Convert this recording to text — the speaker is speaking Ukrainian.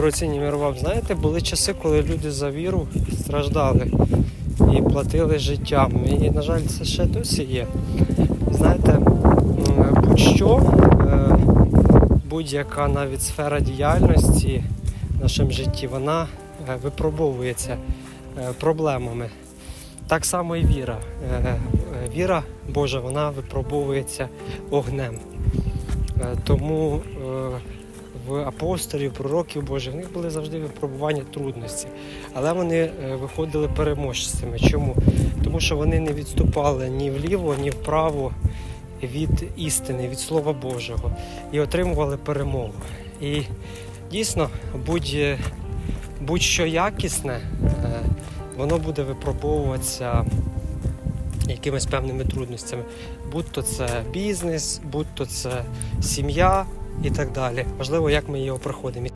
Дорогоцінні мир вам, знаєте, були часи, коли люди за віру страждали і платили життям. І, на жаль, це ще досі є. Знаєте, будь-що, е, будь-яка навіть сфера діяльності в нашому житті, вона е, випробовується е, проблемами. Так само і віра. Віра Божа, вона випробовується огнем. Тому в апостолів, пророків Божих, в них були завжди випробування трудності. Але вони е, виходили переможцями. Чому? Тому що вони не відступали ні вліво, ні вправо від істини, від Слова Божого і отримували перемогу. І дійсно, будь, будь-що якісне, е, воно буде випробовуватися якимись певними трудностями. Будь-то це бізнес, будь-то це сім'я і так далі. Важливо, як ми його проходимо.